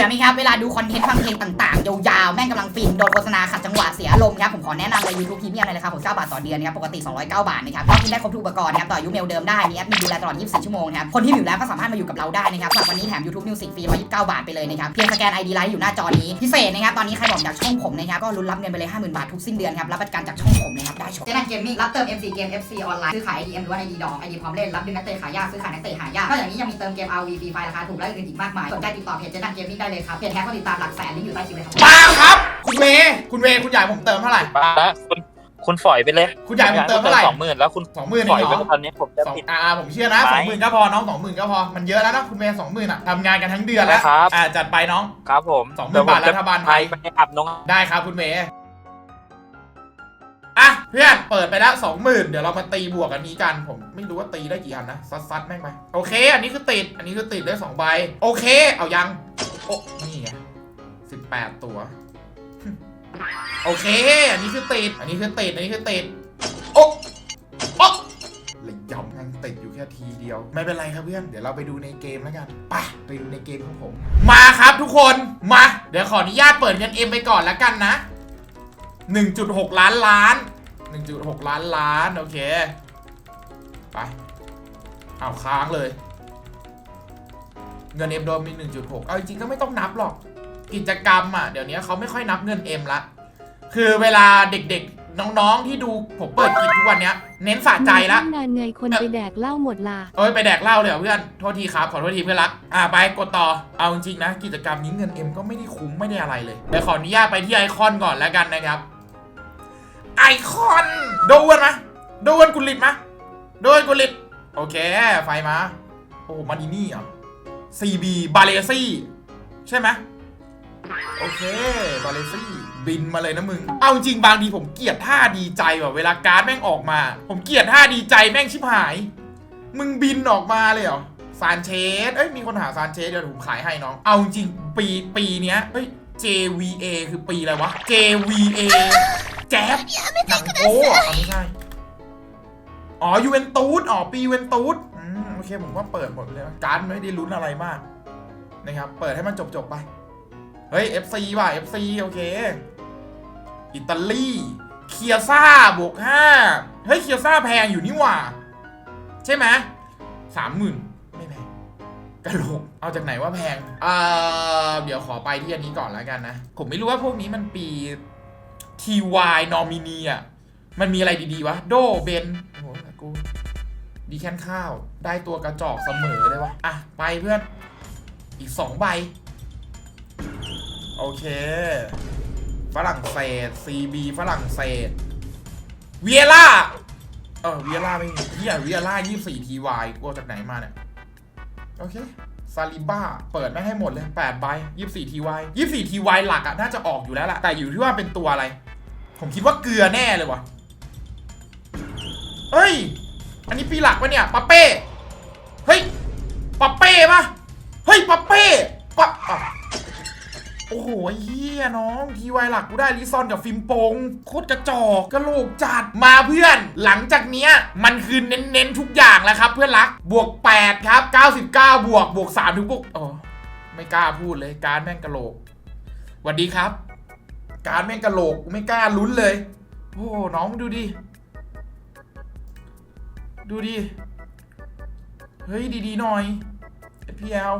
บื่อไหมครับ เวลาดูคอนเทนต์ฟังเพลงต่างๆ ยาวๆ แม่งกำลังฟิน โดนโฆษณาขัดจังหวะเสียอารมณ์ครับผมขอแนะนำเลย YouTube Premium เลยนะครับผม9บาทต่อเดือนนะครับปกติ 209 บาทนะครับก็กินได้ครบทุกอุปกรณ์นะครับต่ออายุเมลเดิมได้มีแอดมินดูแลตลอด 24 ชั่วโมงนะครับคนที่มีอยู่แล้วก็สามารถมาอยู่กับเราได้นะครับสำหรับวันนี้แถม YouTube Music ฟรี 129 บาทไปเลยนะครับเพียงสแกน ID ไลน์อยู่หน้าจอนี้พิเศษนะครับตอนนี้ใครบอกอยากช่องผมนะครับก็ลุ้นรับเงินไปเลย 50,000 บาททุกสิ้นเดือนครับรับประกันจากช่องผมนะครับได้ชมเจนันเกมมิ่งรับเติม MC เกม FC ออนไลน์ซื้อขาย IDM หรือว่า ID ดอง ID พร้อมเล่นรับดึงนักเตะขายยากซื้อขายนักเตะหายากนอกจากนี้ยังมีเติมเกม RV ฟรีไฟล์ราคาถูกและอื่นๆอีกมากมายสนใจติดต่อเพจเจนันเกมมิ่งได้เลยครับเพจแท้ก็ติดตามหลักแสนลิงก์อยู่ใต้คลิปเลยครับมาครับ คุณเวย์คุณเวย์คุณอยากให้ผมเติมเท่าไหร่ ป้าคุณคุณฝอยไปเลยคุณอยากให้ผมเติมเท่าไหร่ สองหมื่นแล้วคุณสองหมื่นฝอยเองไปเหรอตอนนี้ผมจะสองติด อ่าผมเชื่อนะไปสองหมื่นก็พอน้องสองหมื่นก็พอมันเยอะแล้วนะคุณเวย์สองหมื่นอะทำงานกันทั้งเดือนแล้วครับ อ่าจัดไปน้อง ครับผมสองหมื่นเดี๋ยวผมบาทรัฐบาลไทยไปอับน้อง ได้ครับคุณเวย์อะเพื่อนเปิดไปแล้วสองหมื่นเดี๋ยวเรามาตีบวกกันนี้กัน ผมไม่รู้ว่าตีได้กี่อันนะซัดซัดๆแม่งไปโอเค อันนี้คือติด อันนี้คือติดได้สองใบโอเค เอายังโอ้นี่ไงสิบแปดตัว โอเค อันนี้คือติด อันนี้คือติด อันนี้คือติด โอ๊ะโอ๊ะเลยยำมันติดอยู่แค่ทีเดียว ไม่เป็นไรครับเพื่อน เดี๋ยวเราไปดูในเกมแล้วกันไปไปดูในเกมของผม มาครับทุกคน มา เดี๋ยวขออนุญาตเปิดเงินเอ็มไปก่อนแล้วกันนะ 1.6 ล้านล้าน 1.6 ล้านล้าน โอเค ไป เอาค้างเลย เงินเอ็มโดนมี 1.6 เอาจริงก็ไม่ต้องนับหรอก กิจกรรมอะเดี๋ยวนี้เขาไม่ค่อยนับเงินเอ็มละ คือเวลาเด็กๆ น้องๆที่ดูผมเปิดคลิปทุกวันเนี้ย เน้นสะใจละงานเงยคนไปแดกเหล้าหมดละโอ้ยไปแดกเหล้าเลยเหรอเพื่อน โทษทีครับ ขอโทษทีเพื่อนรัก อ่าไปกดต่อ เอาจริงๆนะ กิจกรรมนี้เงินเอ็มก็ไม่ได้คุ้มไม่ได้อะไรเลยเดี๋ขออนุญาตไปที่ไอคอนก่อนแล้วกันนะครับ ไอคอนโดนไหมะดูวันกุลิตะดูวันกุลิตโอเค ไฟมา โอ้มาดีนี่อะ ซีบีบาเลซี่ใช่ไหมโอเค บาเลซี่ บินมาเลยนะมึง เอาจริงบางทีผมเกลียดท่าดีใจแบบเวลาการ์ดแม่งออกมา ผมเกลียดท่าดีใจแม่งชิบหาย มึงบินออกมาเลยเหรอ ซานเชส เอ้ย มีคนหาซานเชส เดี๋ยวผมขายให้น้อง เอาจริงปีปีเนี้ยเอ้ย JVA คือปีอะไรวะ JVA แจ๊บหนังโป๊ไม่ใช่ อ๋อยูเวนตูสอ๋อปียูเวนตูสอืมโอเคผมว่าเปิดหมดเลยการ์ดไม่ได้ลุ้นอะไรมากนะครับเปิดให้มันจบๆไป เฮ้ย FC ว่ะ FC โอเค อิตาลีเคียซ่าบวกห้าเฮ้ยเคียซ่าแพงอยู่นี่หว่าใช่ไหมสามหมื่นไม่แพงกระโหลกเอาจากไหนว่าแพงเอ่อเดี๋ยวขอไปที่อันนี้ก่อนแล้วกันนะ ผมไม่รู้ว่าพวกนี้มันปี TY Nomini อะมันมีอะไรดีๆวะ โดเบน ดีแค่นข้าว ได้ตัวกระจอกเสมอเลยวะอะ ไปเพื่อน อีกสองใบ โอเค ฝรั่งเศส CB ฝรั่งเศส เวียล่า เออ เวียล่าไม่มีเฮียเวียล่า24 TY กลัวจากไหนมาเนี่ย โอเค ซาลิบ้า เปิดไม่ให้หมดเลย8ใบ24 TY 24 TY หลักอะน่าจะออกอยู่แล้วแหละ แต่อยู่ที่ว่าเป็นตัวอะไร ผมคิดว่าเกลือแน่เลยวะเฮ้ย อันนี้ปีหลักปะเนี่ยปาเป้เฮ้ยปาเป้ปะเฮ้ยปาเป้ปะโอ้โหเฮียน้องทีวายหลักกูได้ลิซอนกับฟิล์มโปงโคตรกระจอกกระโหลกจัดมาเพื่อน หลังจากเนี้ยมันคือเน้นๆทุกอย่างแล้วครับ เพื่อนรักบวก 8 ครับ 99 บวกบวก3ถึงบวกโอ้ไม่กล้าพูดเลยการแม่งกระโหลกสวัสดีครับ การแม่งกระโหลกไม่กล้าลุ้นเลย โอ้น้องดูดิ ดูดิ เฮ้ย ดีๆ หน่อย FPL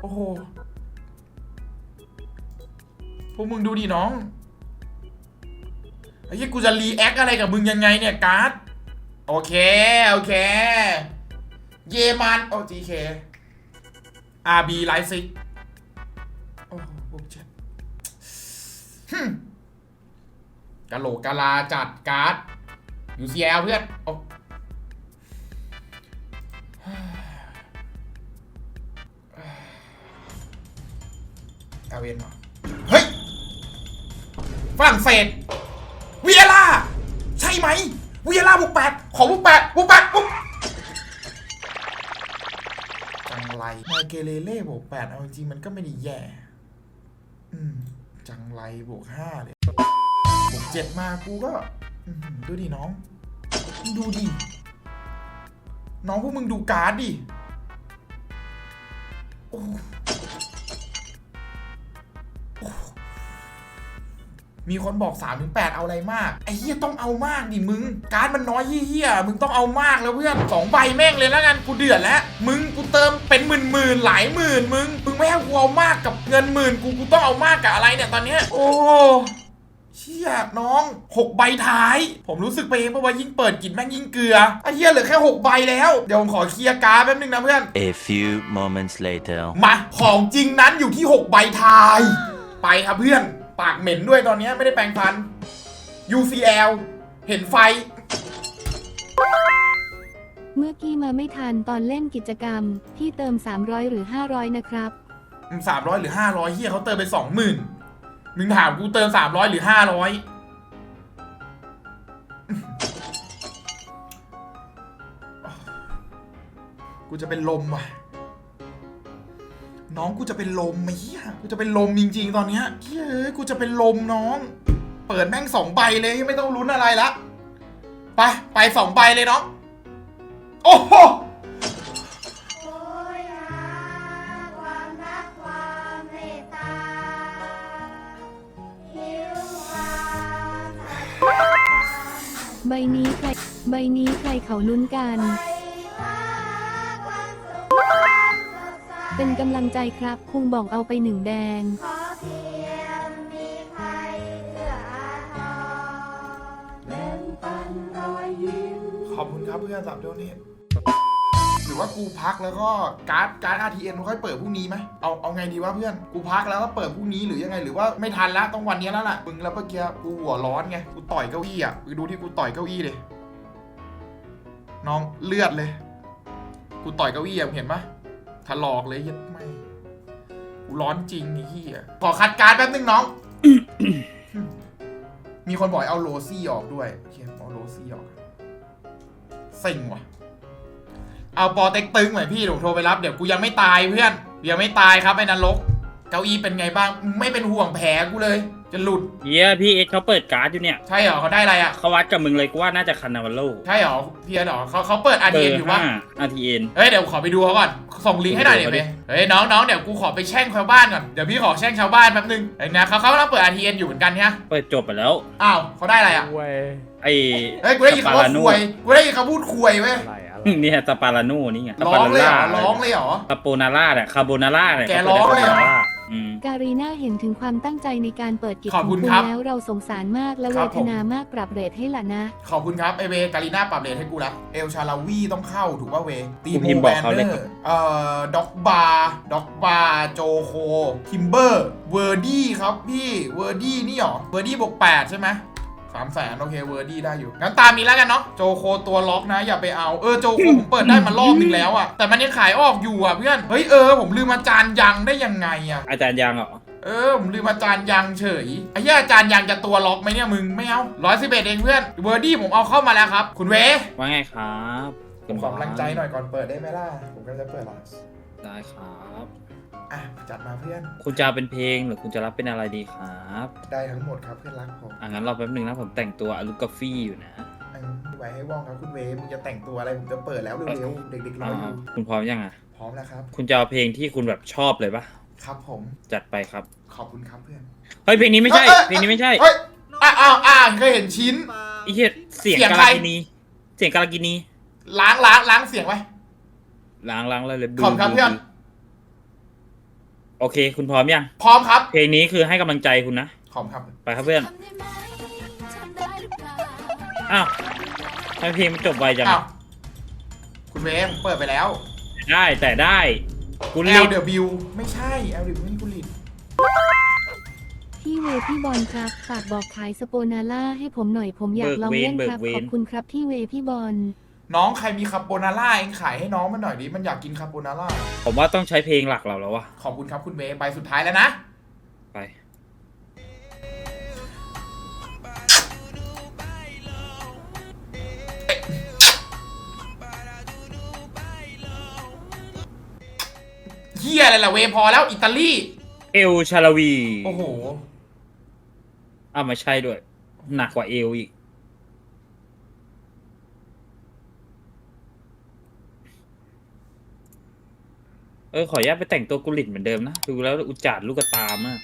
โอ้โห พวกมึงดูดิน้อง ไอ้ยี่กูจะรีแอคอะไรกับมึงยังไงเนี่ย การ์ด โอเค โอเค เยมัน โอ้ GK RB ไลซิกโอ้โหบวกเจ็ดกะโหลกกะลาจัดการ์ด UCL เพื่อน โอ้ อาเวนเหรอเฮ้ยฝรั่งเศสเวียล่าใช่ไหมเวียล่าบุกแปดของบุกแปดบุกแปดบุกจังไรมาเกเรเล่บวกแปดเอาจริงมันก็ไม่ได้แย่อืมจังไรบวกห้าเลยบวกเจ็ดมากูก็ดูดิน้องมึงดูดิ น้องพวกมึงดูการ์ดดิ โอ้ มีคนบอก3าถึงแเอาอะไรมาก ไอ้เหี้ยต้องเอามากดิมึง การ์ดมันน้อยเหี้ยๆมึงต้องเอามากแล้วเพื่อนสองใบแม่งเลยแล้วกันกูเดือดแล้ว มึงกูเติมเป็นหมื่นหมื่นๆหลายหมื่นมึง มึงไม่ให้กูเอามากกับเงินหมื่นกูกูต้องเอามากกับอะไรเนี่ยตอนเนี้ยโอ้เชี่ยน้องหกใบท้าย ผมรู้สึกไปเองเพราะว่ายิ่งเปิดกินแม่งยิ่งเกลือไอ้เหี้ยเหลือแค่หกใบแล้ว เดี๋ยวผมขอเคลียร์การ์ดแป๊บนึงนะเพื่อน A few moments later. มาของจริงนั้นอยู่ที่6ใบทาย ไปครับเพื่อน ปากเหม็นด้วยตอนนี้ไม่ได้แปรงฟัน UCL เห็นไฟ เมื่อกี้มาไม่ทันตอนเล่นกิจกรรม พี่เติม 300 หรือ 500 นะครับ สามร้อยหรือห้าร้อยเฮียเขาเติมไปสองหมื่นมึงถามกูเติมสามร้อยหรือห้าร้อยกูจะเป็นลมว่ะ น้องกูจะเป็นลมไหมเฮียกูจะเป็นลมจริงๆ ตอนเนี้ยเฮ้ยกูจะเป็นลมน้อง เปิดแม่งสองใบเลยไม่ต้องลุ้นอะไรละ ไป ไปสองใบเลยน้อง โอ้โหความรักความเมตตาหิวควาใบนี้ใคร ใบนี้ใครเขาลุ้นกัน เป็นกำลังใจครับคุงบอกเอาไปหนึ่งแดง ขอเพียงมีใครเอื้ออาทรแบ่งปันรอยยิ้ม ขอบคุณครับเพื่อนสามเดือนนี้หรือว่ากูพักแล้วก็การ์ดการ์ด RTN ค่อยเปิดพรุ่งนี้ไหมเอาเอาไงดีวะเพื่อนกูพักแล้วก็เปิดพรุ่งนี้หรือยังไงหรือว่าไม่ทันแล้วต้องวันนี้แล้วล่ะมึงแล้วเมื่อกี้กูหัวร้อนไงกูต่อยเก้าอี้อะมึงดูที่กูต่อยเก้าอี้เลยน้องเลือดเลย กูต่อยเก้าอี้อะมึงเห็นปะ ถลอกเลยเหี้ยัดไม่กูร้อนจริงไอ้เหี้ยขอคัดการ์ดแป๊บนึงน้อง มีคนบอกให้เอาโรซี่ออกด้วยโอเคเอาโรซี่ออกเซ็งว่ะ เอาปอเต็กตึงหน่อยพี่เดี๋ยวผมโทรไปรับเดี๋ยวกูยังไม่ตายเพื่อนยังไม่ตายครับไอ้นรกเก้าอี้เป็นไงบ้าง ไม่เป็นห่วงแผลกูเลย จะหลุดเฮียพี่เอ็กซ์เขาเปิดการ์ดอยู่เนี่ยใช่เหรอเขาได้อะไรอะเขาวัดกับมึงเลยกูว่าน่าจะคันนาวาโลใช่เหรอเพียร์เหรอเขาเขาเปิดอาเบทีอเอ็นร์อยู่ห้าปะอาทีเอ็นเฮ้ยเดี๋ยวขอไปดูเขาก่อนส่งลิงก์ให้หน่อยเดี๋ยวดูไปดิเฮ้ยน้องน้องเดี๋ยวกูขอไปแช่งชาวบ้านก่อนเดี๋ยวพี่ขอแช่งชาวบ้านแป๊บนึงเฮ้ยนะเขาเขากำลังเปิดอาทีเอ็นอยู่เหมือนกันเนี่ยเปิดจบไปแล้วอ้าวเขาได้อะไรอะไอ้เฮ้ยกูได้ยินคำว่าควยกูได้ยินคำพูดควยเว้ย เนี่ยสปาราโน่นี่ไงสร้ปาองราเลยเหรล่าอร้องเลยเหรอ คาโปนาร่าเนี่ยคาโบนาร่าเนี่ยแกร้องเลยเหรอขาปิดได้ Carbonara อืม การีน่าเห็นถึงความตั้งใจในการเปิดกิจขอบคุณขงครับแล้วเราสงสารมากและคเวรับผม ทนามากปรับเรทให้ละนะ ขอบคุณครับไอเวการีน่าปรับเลทให้กูละ เอลชาลาวีต้องเข้าถูกว่าเว ตีกูโมพิมพ์แบบอกนเขาเนเลยอครับร์เอ่อด็อกบาร์ด็อกบาร์โจโคทิมเบอร์ เวอร์ดี้ครับพี่ เวอร์ดี้นี่หรอ เวอร์ดี้บวกแปดใช่ไหม สามแสนโอเคเวอร์ดี้ได้อยู่ งั้นตามนี้แล้วกันเนาะโจโคตัวล็อกนะ อย่าไปเอาเออโจโคผมเปิดได้มารอบนึงแล้วอะแต่มันยังขายออกอยู่อะเพื่อนเฮ้ยเออผมลืมอาจารย์ยังได้ยังไงอะอาจารย์ยังเหรอเออผมลืมอาจารย์ยังเฉยไอ้เหี้ยอาจารย์ยังจะตัวล็อกไหมเนี่ยมึงไม่เอาร้อยสิบเอ็ดเองเพื่อนเวอร์ดี้ผมเอาเข้ามาแล้วครับ คุณเวว่าไงครับผมขอกำลังใจหน่อยก่อนเปิดได้ไหมล่ะผมก็จะเปิดละได้ครับ อะจัดมาเพื่อน คุณจะเอาเป็นเพลงหรือคุณจะรับเป็นอะไรดีครับได้ทั้งหมดครับเพื่อนรักผมอะงั้นรอแป๊บนึงนะผมแต่งตัวอลูกาฟี่อยู่นะอันไว้ให้ว่องครับคุณเวมึงจะแต่งตัวอะไรผมจะเปิดแล้วเร็วๆเด็กๆรออยู่อ่าคุณพร้อมยังอะ พร้อมแล้วครับ คุณจะเอาเพลงที่คุณแบบชอบเลยปะครับผมจัดไปครับขอบคุณครับเพื่อน เฮ้ยเพลงนี้ไม่ใช่ เอ้ย เพลงนี้ไม่ใช่เฮ้ยอ้าวอ้าวอ้าวเคยเห็นชิ้น ไอ้เหี้ยเสียงเสียงกาใคร ลากินีเสียงกาลากินีล้างล้างล้างเสียงไว้ ล้างล้างเลยเลยขอบคุณครับเพื่อน โอเค คุณพร้อมยัง พร้อมครับเพลงนี้คือให้กำลังใจคุณนะขอบคุณครับไปครับเพื่อนอ้าวทำไมเพลงมันจบไวจังอ้าวคุณเวผมเปิดไปแล้วได้แต่ได้กู L รีบ W ไม่ใช่ L W ไม่ใช่กุลิตพี่เวพี่บอลครับ ฝากบอกขายสโปนาล่าให้ผมหน่อยผมอยากลองเล่นครับ ขอบคุณครับพี่เวพี่บอล น้องใครมีคาโปนาร่าเองขายให้น้องมันหน่อยดิมันอยากกินคาโปนาร่าผมว่าต้องใช้เพลงหลักเราแล้ววะขอบคุณครับคุณเวใบสุดท้ายแล้วนะ ไป เฮียอะไรล่ะเวพอแล้วอิตาลี เอลชาลาวีโอ้โหอ้าวไม่ใช่ด้วย หนักกว่าเอลอีก เออขออนุญาตไปแต่งตัวกุลิตเหมือนเดิมนะ ดูแล้วอุจจาดลูกตามาก